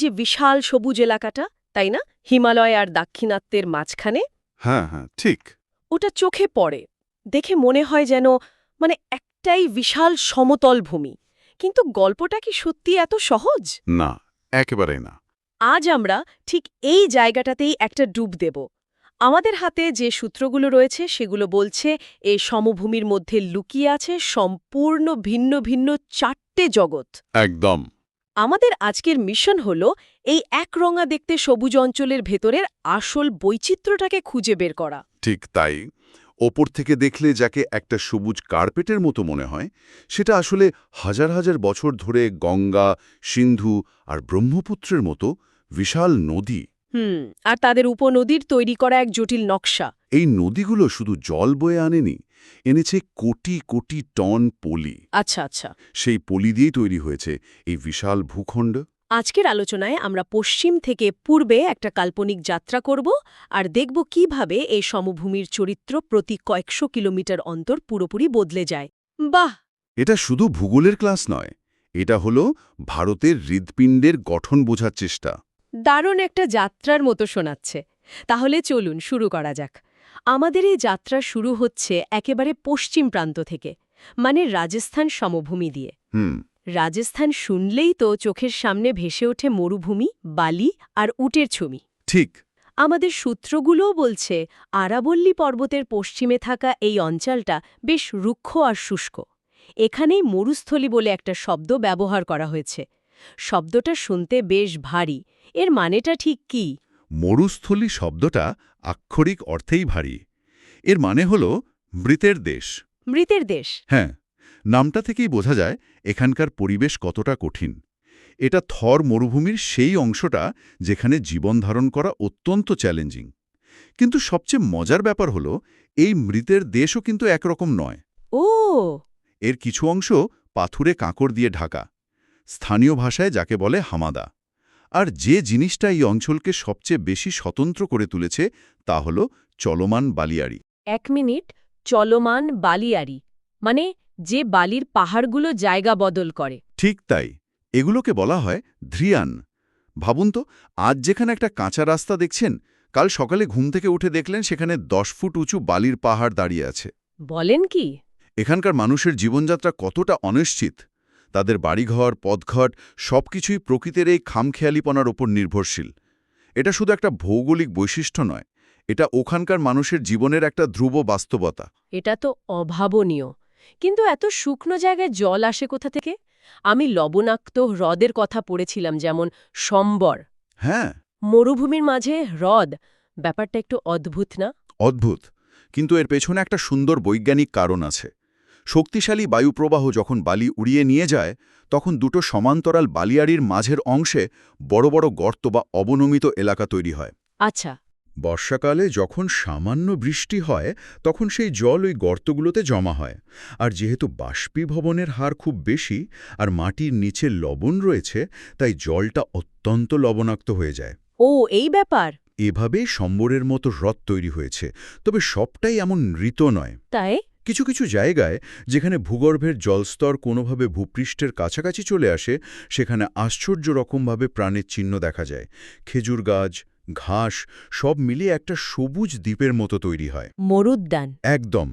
যে বিশাল সবুজ এলাকাটা তাই না? হিমালয় আর দাক্ষিণাত্যের মাঝখানে? হ্যাঁ হ্যাঁ ঠিক। ওটা চোখে পড়ে দেখে মনে হয় যেন মানে একটাই বিশাল সমতল ভূমি। কিন্তু গল্পটা কি সত্যি এত সহজ? না একেবারে না। আজ আমরা ঠিক এই জায়গাটাতেই একটা ডুব দেব। আমাদের হাতে যে সূত্রগুলো রয়েছে সেগুলো বলছে এই সমভূমির মধ্যে লুকিয়ে আছে সম্পূর্ণ ভিন্ন ভিন্ন চারটে জগৎ। একদম। আমাদের আজকের মিশন হল এই একরঙা দেখতে সবুজ অঞ্চলের ভেতরের আসল বৈচিত্র্যটাকে খুঁজে বের করা। ঠিক তাই ওপর থেকে দেখলে যাকে একটা সবুজ কার্পেটের মতো মনে হয় সেটা আসলে হাজার হাজার বছর ধরে গঙ্গা সিন্ধু আর ব্রহ্মপুত্রের মতো বিশাল নদী। হুম আর তাদের উপনদীর তৈরি করা এক জটিল নকশা। এই নদীগুলো শুধু জল বয়ে আনেনি এনেছে কোটি কোটি টন পলি। আচ্ছা আচ্ছা। সেই পলি দিয়েই তৈরি হয়েছে এই বিশাল ভূখণ্ড। আজকের আলোচনায় আমরা পশ্চিম থেকে পূর্বে একটা কাল্পনিক যাত্রা করব আর দেখব কীভাবে এই সমভূমির চরিত্র প্রতি কয়েকশো কিলোমিটার অন্তর পুরোপুরি বদলে যায়। বাহ! এটা শুধু ভূগোলের ক্লাস নয় এটা হলো ভারতের হৃদপিণ্ডের গঠন বোঝার চেষ্টা। দারুণ একটা যাত্রার মতো শোনাচ্ছে। তাহলে চলুন শুরু করা যাক। আমাদের এই যাত্রা শুরু হচ্ছে একেবারে পশ্চিম প্রান্ত থেকে মানে রাজস্থান সমভূমি দিয়ে। হুম। রাজস্থান শুনলেই তো চোখের সামনে ভেসে ওঠে মরুভূমি বালি আর উটের ছবি ঠিক। আমাদের সূত্রগুলোও বলছে আরাবল্লী পর্বতের পশ্চিমে থাকা এই অঞ্চলটা বেশ রুক্ষ আর শুষ্ক। এখানেই মরুস্থলী বলে একটা শব্দ ব্যবহার করা হয়েছে। শব্দটা শুনতে বেশ ভারী। এর মানেটা ঠিক কি? মরুস্থলী শব্দটা আক্ষরিক অর্থেই ভারী। এর মানে হল মৃতের দেশ। মৃতের দেশ। হ্যাঁ নামটা থেকেই বোঝা যায় এখানকার পরিবেশ কতটা কঠিন। এটা থর মরুভূমির সেই অংশটা যেখানে জীবন ধারণ করা অত্যন্ত চ্যালেঞ্জিং। কিন্তু সবচেয়ে মজার ব্যাপার হল এই মৃতের দেশও কিন্তু একরকম নয়। ও! এর কিছু অংশ পাথুরে কাঁকড় দিয়ে ঢাকা। স্থানীয় ভাষায় যাকে বলে হামাদা। আর যে জিনিসটা এই অঞ্চলকে সবচেয়ে বেশি স্বতন্ত্র করে তুলেছে তা হল চলমান বালিয়াড়ি। এক মিনিট চলমান বালিয়ারি মানে যে বালির পাহাড়গুলো জায়গা বদল করে। ঠিক তাই এগুলোকে বলা হয় ধ্রিয়ান। ভাবুন তো আজ যেখানে একটা কাঁচা রাস্তা দেখছেন কাল সকালে ঘুম থেকে উঠে দেখলেন সেখানে দশ ফুট উঁচু বালির পাহাড় দাঁড়িয়ে আছে। বলেন কি? এখানকার মানুষের জীবনযাত্রা কতটা অনিশ্চিত! তাদের বাড়িঘর পথঘট সবকিছুই প্রকৃতির এই খামখেয়ালিপনার ওপর নির্ভরশীল। এটা শুধু একটা ভৌগোলিক বৈশিষ্ট্য নয় এটা ওখানকার মানুষের জীবনের একটা ধ্রুব বাস্তবতা। এটা তো অভাবনীয়। কিন্তু এত শুকনো জায়গায় জল আসে কোথা থেকে? আমি লবণাক্ত হ্রদের কথা পড়েছিলাম যেমন সম্বর। হ্যাঁ। মরুভূমির মাঝে হ্রদ ব্যাপারটা একটু অদ্ভুত না? অদ্ভুত কিন্তু এর পেছনে একটা সুন্দর বৈজ্ঞানিক কারণ আছে। শক্তিশালী বায়ুপ্রবাহ যখন বালি উড়িয়ে নিয়ে যায় তখন দুটো সমান্তরাল বালিয়াড়ির মাঝের অংশে বড় বড় গর্ত বা অবনমিত এলাকা তৈরি হয়। আচ্ছা। বর্ষাকালে যখন সামান্য বৃষ্টি হয় তখন সেই জল ওই গর্তগুলোতে জমা হয়। আর যেহেতু বাষ্পীভবনের হার খুব বেশি আর মাটির নিচে লবণ রয়েছে তাই জলটা অত্যন্ত লবণাক্ত হয়ে যায়। ও এই ব্যাপার? এভাবে সম্বরের মতো হ্রদ তৈরি হয়েছে তবে সবটাই এমন নৃত নয়। তাই? কিছু কিছু জায়গায় যেখানে ভূগর্ভের জলস্তর কোনোভাবে ভূপৃষ্ঠের কাছাকাছি চলে আসে সেখানে আশ্চর্য রকমভাবে প্রাণের চিহ্ন দেখা যায়। খেজুর গাছ ঘাস সব মিলিয়ে একটা সবুজ দ্বীপের মতো তৈরি হয়। মরুদ্যান। একদম।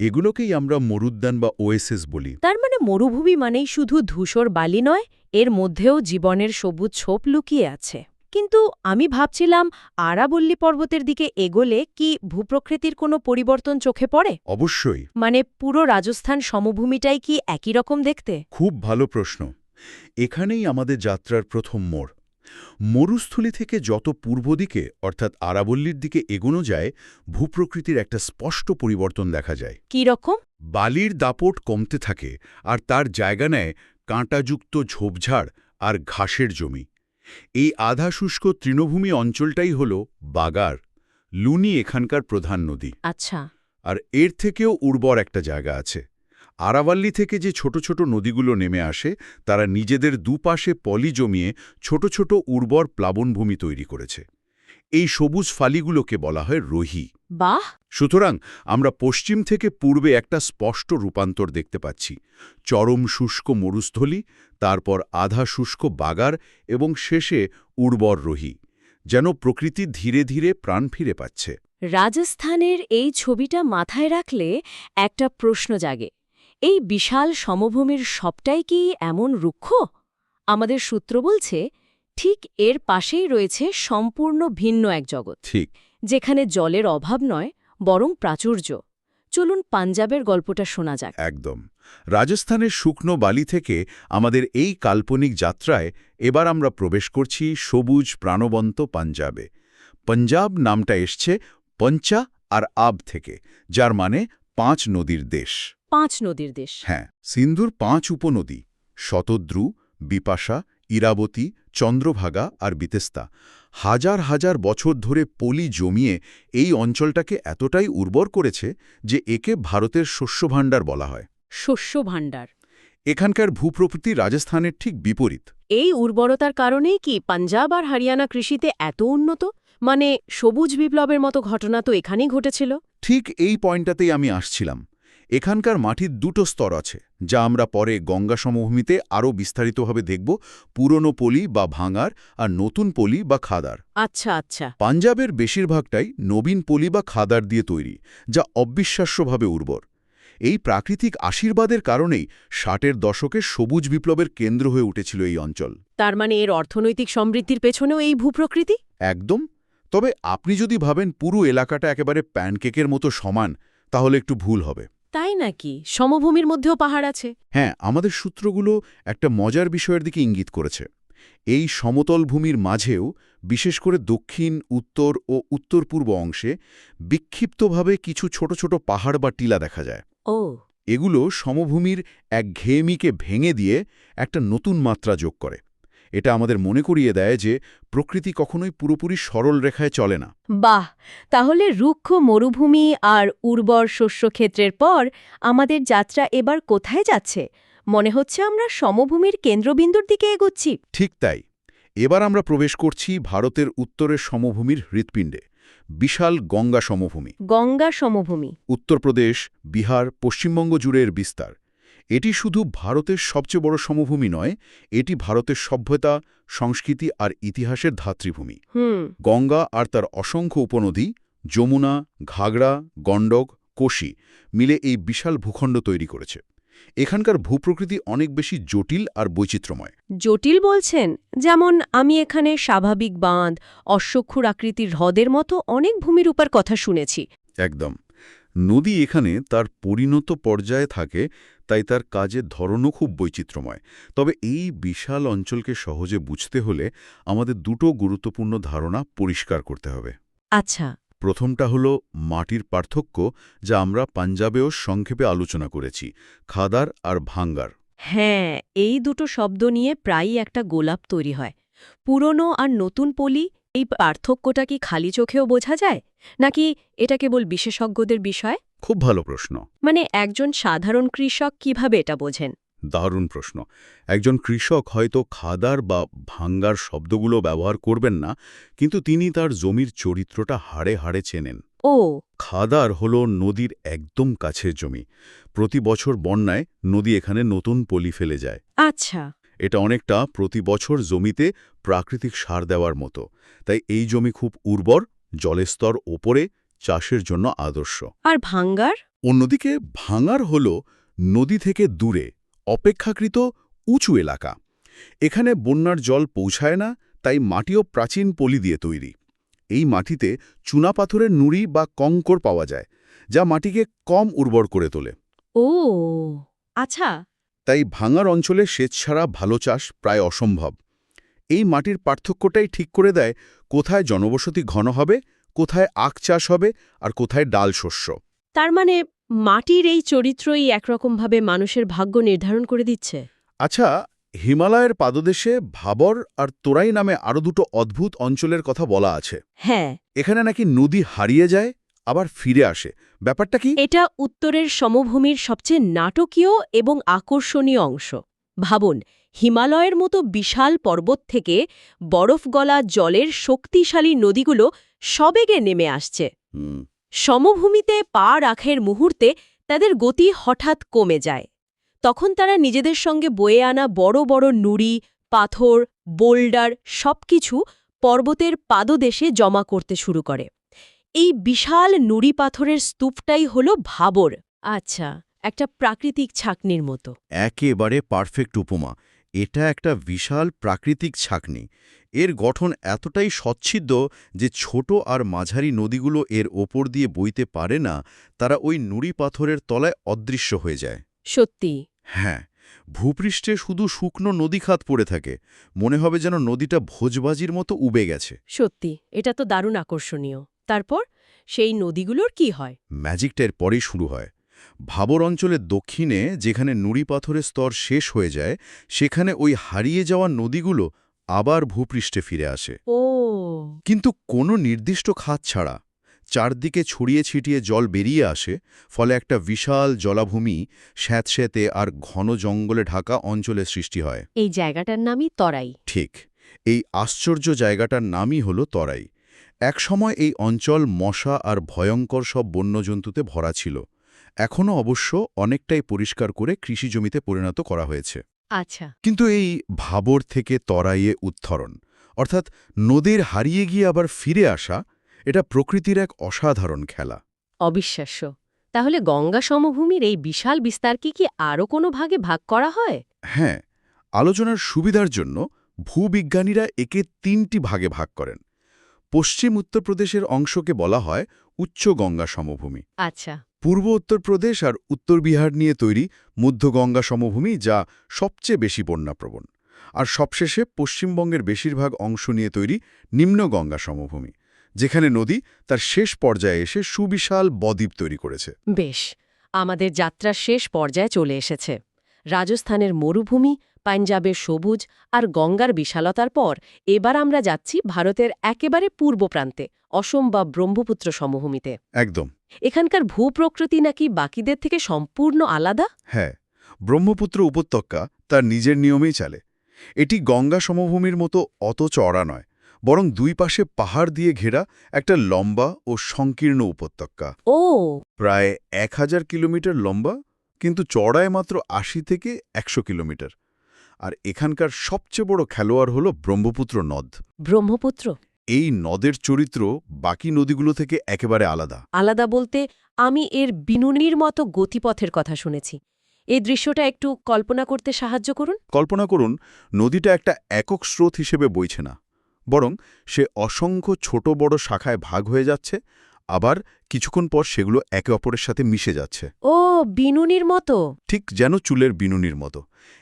এগুলোকেই আমরা মরুদ্যান বা ওয়েসিস বলি। তার মানে মরুভূমি মানেই শুধু ধূসর বালি নয় এর মধ্যেও জীবনের সবুজ ছোপ লুকিয়ে আছে। কিন্তু আমি ভাবছিলাম আরাবল্লী পর্বতের দিকে এগোলে কি ভূপ্রকৃতির কোনো পরিবর্তন চোখে পড়ে? অবশ্যই। মানে পুরো রাজস্থান সমভূমিটাই কি একই রকম দেখতে? খুব ভালো প্রশ্ন। এখানেই আমাদের যাত্রার প্রথম মোড়। মরুস্থলী থেকে যত পূর্ব দিকে অর্থাৎ আরাবল্লীর দিকে এগোনো যায় ভূপ্রকৃতির একটা স্পষ্ট পরিবর্তন দেখা যায়। কি রকম? বালির দাপট কমতে থাকে আর তার জায়গা নেয় কাঁটাযুক্ত ঝোপঝাড় আর ঘাসের জমি। এই আধা শুষ্ক তৃণভূমি অঞ্চলটাই হল বাগার লুনি এখানকার প্রধান নদী। আচ্ছা। আর এর থেকেও উর্বর একটা জায়গা আছে। আরাবাল্লি থেকে যে ছোট ছোট নদীগুলো নেমে আসে তারা নিজেদের দুপাশে পলি জমিয়ে ছোট ছোট উর্বর প্লাবনভূমি তৈরি করেছে। এই সবুজ ফালিগুলোকে বলা হয় রোহি। বাহ! সুতরাং আমরা পশ্চিম থেকে পূর্বে একটা স্পষ্ট রূপান্তর দেখতে পাচ্ছি। চরম শুষ্ক মরুস্থলী তারপর আধা শুষ্ক বাগার এবং শেষে উর্বর রোহি যেন প্রকৃতি ধীরে ধীরে প্রাণ ফিরে পাচ্ছে। রাজস্থানের এই ছবিটা মাথায় রাখলে একটা প্রশ্ন জাগে। এই বিশাল সমভূমির সবটাই কি এমন রুক্ষ? আমাদের সূত্র বলছে ঠিক এর পাশেই রয়েছে সম্পূর্ণ ভিন্ন এক জগৎ। ঠিক। যেখানে জলের অভাব নয় বরং প্রাচুর্য। চলুন পাঞ্জাবের গল্পটা শোনা যাক। একদম। রাজস্থানের শুকনো বালি থেকে আমাদের এই কাল্পনিক যাত্রায় এবার আমরা প্রবেশ করছি সবুজ প্রাণবন্ত পাঞ্জাবে। পঞ্জাব নামটা এসছে পঞ্চা আর আব থেকে যার মানে পাঁচ নদীর দেশ। পাঁচ নদীর দেশ। হ্যাঁ সিন্ধুর পাঁচ উপনদী শতদ্রু বিপাশা ইরাবতী চন্দ্রভাগা আর বিতেস্তা। হাজার হাজার বছর ধরে পলি জমিয়ে এই অঞ্চলটাকে এতটাই উর্বর করেছে যে একে ভারতের শস্যভাণ্ডার বলা হয়। শস্য ভাণ্ডার এখানকার ভূপ্রকৃতি রাজস্থানের ঠিক বিপরীত। এই উর্বরতার কারণেই কি পাঞ্জাব আর হরিয়ানা কৃষিতে এত উন্নত? মানে সবুজ বিপ্লবের মতো ঘটনা তো এখানেই ঘটেছিল। ঠিক এই পয়েন্টটাতেই আমি আসছিলাম। এখানকার মাটির দুটো স্তর আছে যা আমরা পরে গঙ্গা সমভূমিতে আরও বিস্তারিতভাবে দেখব পুরনো পলি বা ভাঙার আর নতুন পলি বা খাদার। আচ্ছা আচ্ছা। পাঞ্জাবের বেশিরভাগটাই নবীন পলি বা খাদার দিয়ে তৈরি যা অবিশ্বাস্যভাবে উর্বর। এই প্রাকৃতিক আশীর্বাদের কারণেই ষাটের দশকে সবুজ বিপ্লবের কেন্দ্র হয়ে উঠেছিল এই অঞ্চল। তার মানে এর অর্থনৈতিক সমৃদ্ধির পেছনেও এই ভূপ্রকৃতি? একদম। তবে আপনি যদি ভাবেন পুরো এলাকাটা একেবারে প্যানকেকের মতো সমান তাহলে একটু ভুল হবে। তাই নাকি? সমভূমির মধ্যেও পাহাড় আছে। হ্যাঁ আমাদের সূত্রগুলো একটা মজার বিষয়ের দিকে ইঙ্গিত করেছে। এই সমতল ভূমির মাঝেও বিশেষ করে দক্ষিণ উত্তর ও উত্তর পূর্ব অংশে বিক্ষিপ্তভাবে কিছু ছোট ছোট পাহাড় বা টিলা দেখা যায়। ও। এগুলো সমভূমির এক ঘেয়েমিকে ভেঙে দিয়ে একটা নতুন মাত্রা যোগ করে। এটা আমাদের মনে করিয়ে দেয় যে প্রকৃতি কখনোই পুরোপুরি সরল রেখায় চলে না। বাহ! তাহলে রুক্ষ মরুভূমি আর উর্বর শস্যক্ষেত্রের পর আমাদের যাত্রা এবার কোথায় যাচ্ছে? মনে হচ্ছে আমরা সমভূমির কেন্দ্রবিন্দুর দিকে এগোচ্ছি। ঠিক তাই। এবার আমরা প্রবেশ করছি ভারতের উত্তরের সমভূমির হৃৎপিণ্ডে। বিশাল গঙ্গা সমভূমি। গঙ্গা সমভূমি। উত্তরপ্রদেশ বিহার পশ্চিমবঙ্গ জুড়ে এর বিস্তার। এটি শুধু ভারতের সবচেয়ে বড় সমভূমি নয় এটি ভারতের সভ্যতা সংস্কৃতি আর ইতিহাসের ধাত্রীভূমি গঙ্গা আর তার অসংখ্য উপনদী যমুনা ঘাগড়া গণ্ডক কোশি মিলে এই বিশাল ভূখণ্ড তৈরি করেছে। এখানকার ভূপ্রকৃতি অনেক বেশি জটিল আর বৈচিত্র্যময়। জটিল বলছেন যেমন আমি এখানে স্বাভাবিক বাঁধ অশ্বক্ষুর আকৃতির হ্রদের মতো অনেক ভূমিরূপার কথা শুনেছি। একদম। নদী এখানে তার পরিণত পর্যায়ে থাকে তাই তার কাজের ধরনও খুব বৈচিত্র্যময়। তবে এই বিশাল অঞ্চলকে সহজে বুঝতে হলে আমাদের দুটো গুরুত্বপূর্ণ ধারণা পরিষ্কার করতে হবে। আচ্ছা। প্রথমটা হলো মাটির পার্থক্য যা আমরা পাঞ্জাবেও সংক্ষেপে আলোচনা করেছি খাদার আর ভাঙ্গার। হ্যাঁ এই দুটো শব্দ নিয়ে প্রায়ই একটা গোলাপ তৈরি হয়। পুরনো আর নতুন পলি এই পার্থক্যটা কি খালি চোখেও বোঝা যায়? নাকি এটা কেবল বিশেষজ্ঞদের বিষয়? খুব ভালো প্রশ্ন। মানে একজন সাধারণ কৃষক কীভাবে এটা বোঝেন? দারুণ প্রশ্ন। একজন কৃষক হয়তো খাদার বা ভাঙ্গার শব্দগুলো ব্যবহার করবেন না কিন্তু তিনি তার জমির চরিত্রটা হাড়ে হাড়ে চেনেন। ও। খাদার হল নদীর একদম কাছের জমি। প্রতি বছর বন্যায় নদী এখানে নতুন পলি ফেলে যায়। আচ্ছা। এটা অনেকটা প্রতি বছর জমিতে প্রাকৃতিক সার দেওয়ার মতো। তাই এই জমি খুব উর্বর জলের স্তর ওপরে চাষের জন্য আদর্শ। আর ভাঙ্গার? অন্যদিকে ভাঙার হল নদী থেকে দূরে অপেক্ষাকৃত উঁচু এলাকা। এখানে বন্যার জল পৌঁছায় না তাই মাটিও প্রাচীন পলি দিয়ে তৈরি। এই মাটিতে চুনাপাথরের নুড়ি বা কঙ্কর পাওয়া যায় যা মাটিকে কম উর্বর করে তোলে। ও আচ্ছা। তাই ভাঙার অঞ্চলে সেচ ছাড়া ভালো চাষ প্রায় অসম্ভব। এই মাটির পার্থক্যটাই ঠিক করে দেয় কোথায় জনবসতি ঘন হবে কোথায় আখ চাষ হবে আর কোথায় ডাল শস্য। তার মানে মাটির এই চরিত্রই একরকমভাবে মানুষের ভাগ্য নির্ধারণ করে দিচ্ছে? আচ্ছা হিমালয়ের পাদদেশে ভাবর আর তোরাই নামে আরও দুটো অদ্ভুত অঞ্চলের কথা বলা আছে। হ্যাঁ। এখানে নাকি নদী হারিয়ে যায় আবার ফিরে আসে। ব্যাপারটা কি? এটা উত্তরের সমভূমির সবচেয়ে নাটকীয় এবং আকর্ষণীয় অংশ। ভাবুন হিমালয়ের মতো বিশাল পর্বত থেকে বরফ গলা জলের শক্তিশালী নদীগুলো সবেগে নেমে আসছে। সমভূমিতে পা রাখের মুহূর্তে তাদের গতি হঠাৎ কমে যায়। তখন তারা নিজেদের সঙ্গে বয়ে আনা বড় বড় নুড়ি পাথর বোল্ডার সবকিছু পর্বতের পাদদেশে জমা করতে শুরু করে। এই বিশাল নুড়ি পাথরের স্তূপটাই হল ভাবর। আচ্ছা একটা প্রাকৃতিক ছাকনির মতো। একেবারে পারফেক্ট উপমা। এটা একটা বিশাল প্রাকৃতিক ছাকনি। এর গঠন এতটাই সচ্ছিদ্র যে ছোট আর মাঝারি নদীগুলো এর ওপর দিয়ে বইতে পারে না তারা ওই নুড়ি পাথরের তলায় অদৃশ্য হয়ে যায়। সত্যি? হ্যাঁ ভূপৃষ্ঠে শুধু শুকনো নদীখাত পড়ে থাকে। মনে হবে যেন নদীটা ভোজবাজির মতো উবে গেছে। সত্যি এটা তো দারুণ আকর্ষণীয়। তারপর সেই নদীগুলোর কি হয়? ম্যাজিকটা এর পরেই শুরু হয়। ভাবর অঞ্চলের দক্ষিণে যেখানে নুড়ি পাথরের স্তর শেষ হয়ে যায় সেখানে ওই হারিয়ে যাওয়া নদীগুলো আবার ভূপৃষ্ঠে ফিরে আসে। ও। কিন্তু কোনো নির্দিষ্ট খাত ছাড়া চারদিকে ছড়িয়ে ছিটিয়ে জল বেরিয়ে আসে ফলে একটা বিশাল জলাভূমি স্যাঁতস্যাঁতে আর ঘন জঙ্গলে ঢাকা অঞ্চলের সৃষ্টি হয়। এই জায়গাটার নামই তরাই। ঠিক এই আশ্চর্য জায়গাটার নামই হল তরাই। একসময় এই অঞ্চল মশা আর ভয়ঙ্কর সব বন্যজন্তুতে ভরা ছিল। এখনও অবশ্য অনেকটাই পরিষ্কার করে কৃষি জমিতে পরিণত করা হয়েছে। আচ্ছা। কিন্তু এই ভাবর থেকে তরাইয়ে উত্থরণ অর্থাৎ নদীর হারিয়ে গিয়ে আবার ফিরে আসা এটা প্রকৃতির এক অসাধারণ খেলা। অবিশ্বাস্য। তাহলে গঙ্গা সমভূমির এই বিশাল বিস্তারকে কি আরও কোনো ভাগে ভাগ করা হয়? হ্যাঁ আলোচনার সুবিধার জন্য ভূবিজ্ঞানীরা একে তিনটি ভাগে ভাগ করেন। পশ্চিম উত্তরপ্রদেশের অংশকে বলা হয় উচ্চ গঙ্গা সমভূমি। আচ্ছা। পূর্ব উত্তরপ্রদেশ আর উত্তর বিহার নিয়ে তৈরি মধ্যগঙ্গা সমভূমি যা সবচেয়ে বেশি বন্যাপ্রবণ। আর সবশেষে পশ্চিমবঙ্গের বেশিরভাগ অংশ নিয়ে তৈরি নিম্ন গঙ্গা সমভূমি যেখানে নদী তার শেষ পর্যায়ে এসে সুবিশাল বদ্বীপ তৈরি করেছে। বেশ আমাদের যাত্রার শেষ পর্যায়ে চলে এসেছে। রাজস্থানের মরুভূমি পাঞ্জাবের সবুজ আর গঙ্গার বিশালতার পর এবার আমরা যাচ্ছি ভারতের একেবারে পূর্ব প্রান্তে অসম বা ব্রহ্মপুত্র সমভূমিতে একদম। এখানকার ভূপ্রকৃতি নাকি বাকিদের থেকে সম্পূর্ণ আলাদা? হ্যাঁ ব্রহ্মপুত্র উপত্যকা তার নিজের নিয়মেই চলে। এটি গঙ্গা সমভূমির মতো অত চড়া নয় বরং দুই পাশে পাহাড় দিয়ে ঘেরা একটা লম্বা ও সংকীর্ণ উপত্যকা। ও! প্রায় এক হাজার কিলোমিটার লম্বা কিন্তু চড়ায় মাত্র আশি থেকে একশো কিলোমিটার। আর এখানকার সবচেয়ে বড় খেলোয়াড় হল ব্রহ্মপুত্র নদ। ব্রহ্মপুত্র? এই নদের চরিত্র বাকি নদীগুলো থেকে একেবারে আলাদা। আলাদা বলতে আমি এর বিনুনির মতো গতিপথের কথা শুনেছি। এই দৃশ্যটা একটু কল্পনা করতে সাহায্য করুন। কল্পনা করুন নদীটা একটা একক স্রোত হিসেবে বইছে না বরং সে অসংখ্য ছোট বড় শাখায় ভাগ হয়ে যাচ্ছে আবার কিছুক্ষণ পর সেগুলো একে অপরের সাথে মিশে যাচ্ছে। ও বিনুনির মতো। ঠিক যেন চুলের বিনুনির মতো।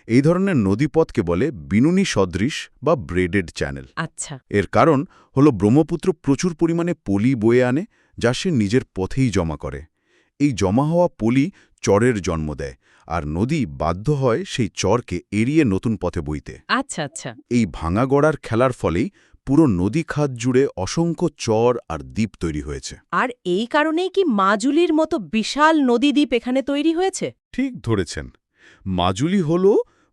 এই ধরনের নদীপথকে বলে বিনুনি সদৃশ বা ব্রেডেড চ্যানেল। আচ্ছা। এর কারণ হল ব্রহ্মপুত্র প্রচুর পরিমাণে পলি বয়ে আনে যা সে নিজের পথেই জমা করে। এই জমা হওয়া পলি চরের জন্ম দেয় আর নদী বাধ্য হয় সেই চরকে এড়িয়ে নতুন পথে বইতে। আচ্ছা আচ্ছা। এই ভাঙা গড়ার খেলার ফলেই পুরো নদী খাত জুড়ে অসংখ্য চর আর দ্বীপ তৈরি হয়েছে। আর এই কারণেই কি মাজুলির মতো বিশাল নদীদ্বীপ এখানে তৈরি হয়েছে? ঠিক ধরেছেন। মাজুলি হল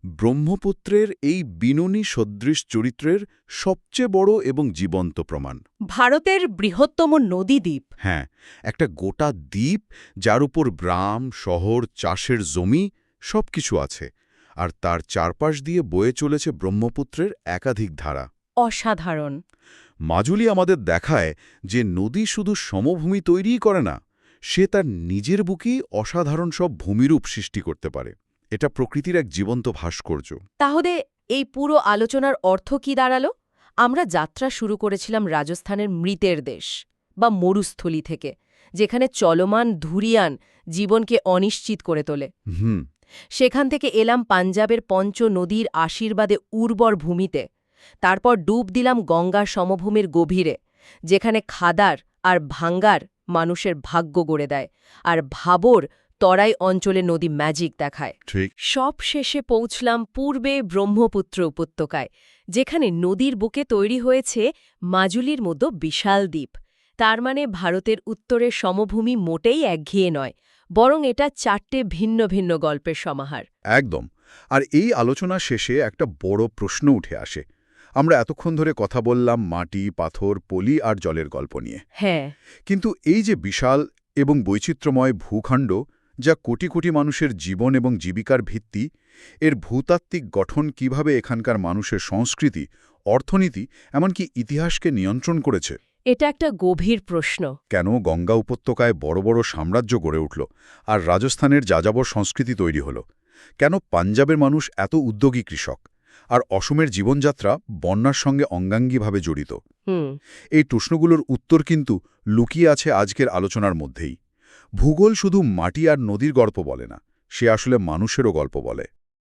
ব্রহ্মপুত্রের এই বিনুনি সদৃশ চরিত্রের সবচেয়ে বড় এবং জীবন্ত প্রমাণ। ভারতের বৃহত্তম নদীদ্বীপ হ্যাঁ একটা গোটা দ্বীপ যার উপর গ্রাম শহর চাষের জমি সব কিছু আছে আর তার চারপাশ দিয়ে বয়ে চলেছে ব্রহ্মপুত্রের একাধিক ধারা। অসাধারণ। মাজুলি আমাদের দেখায় যে নদী শুধু সমভূমি তৈরিই করে না সে তার নিজের বুকেই অসাধারণ সব ভূমিরূপ সৃষ্টি করতে পারে। এটা প্রকৃতির এক জীবন্ত ভাস্কর্য। তাহলে এই পুরো আলোচনার অর্থ কি দাঁড়াল? আমরা যাত্রা শুরু করেছিলাম রাজস্থানের মৃতের দেশ বা মরুস্থলী থেকে যেখানে চলমান ধুরিয়ান জীবনকে অনিশ্চিত করে তোলে। হুম। সেখান থেকে এলাম পাঞ্জাবের পঞ্চ নদীর আশীর্বাদে উর্বর ভূমিতে। তারপর ডুব দিলাম গঙ্গার সমভূমির গভীরে যেখানে খাদার আর ভাঙ্গার মানুষের ভাগ্য গড়ে দেয় আর ভাবর তরাই অঞ্চলে নদী ম্যাজিক দেখায়। সব শেষে পৌঁছলাম পূর্বে ব্রহ্মপুত্র উপত্যকায় যেখানে নদীর বুকে তৈরি হয়েছে মাজুলির মতো বিশাল দ্বীপ। তার মানে ভারতের উত্তরের সমভূমি মোটেই একঘেয়ে নয় বরং এটা চারটে ভিন্ন ভিন্ন গল্পের সমাহার। একদম। আর এই আলোচনা শেষে একটা বড় প্রশ্ন উঠে আসে। আমরা এতক্ষণ ধরে কথা বললাম মাটি পাথর পলি আর জলের গল্প নিয়ে। হ্যাঁ। কিন্তু এই যে বিশাল এবং বৈচিত্র্যময় ভূখণ্ড যা কোটি কোটি মানুষের জীবন এবং জীবিকার ভিত্তি এর ভূতাত্ত্বিক গঠন কীভাবে এখানকার মানুষের সংস্কৃতি অর্থনীতি এমনকি ইতিহাসকে নিয়ন্ত্রণ করেছে? এটা একটা গভীর প্রশ্ন। কেন গঙ্গা উপত্যকায় বড় বড় সাম্রাজ্য গড়ে উঠল আর রাজস্থানের যাযাবর সংস্কৃতি তৈরি হল? কেন পাঞ্জাবের মানুষ এত উদ্যোগী কৃষক? আর অসমের জীবনযাত্রা বন্যার সঙ্গে অঙ্গাঙ্গীভাবে জড়িত। এই প্রশ্নগুলোর উত্তর কিন্তু লুকিয়ে আছে আজকের আলোচনার মধ্যেই। ভূগোল শুধু মাটি আর নদীর গল্প বলে না সে আসলে মানুষেরও গল্প বলে।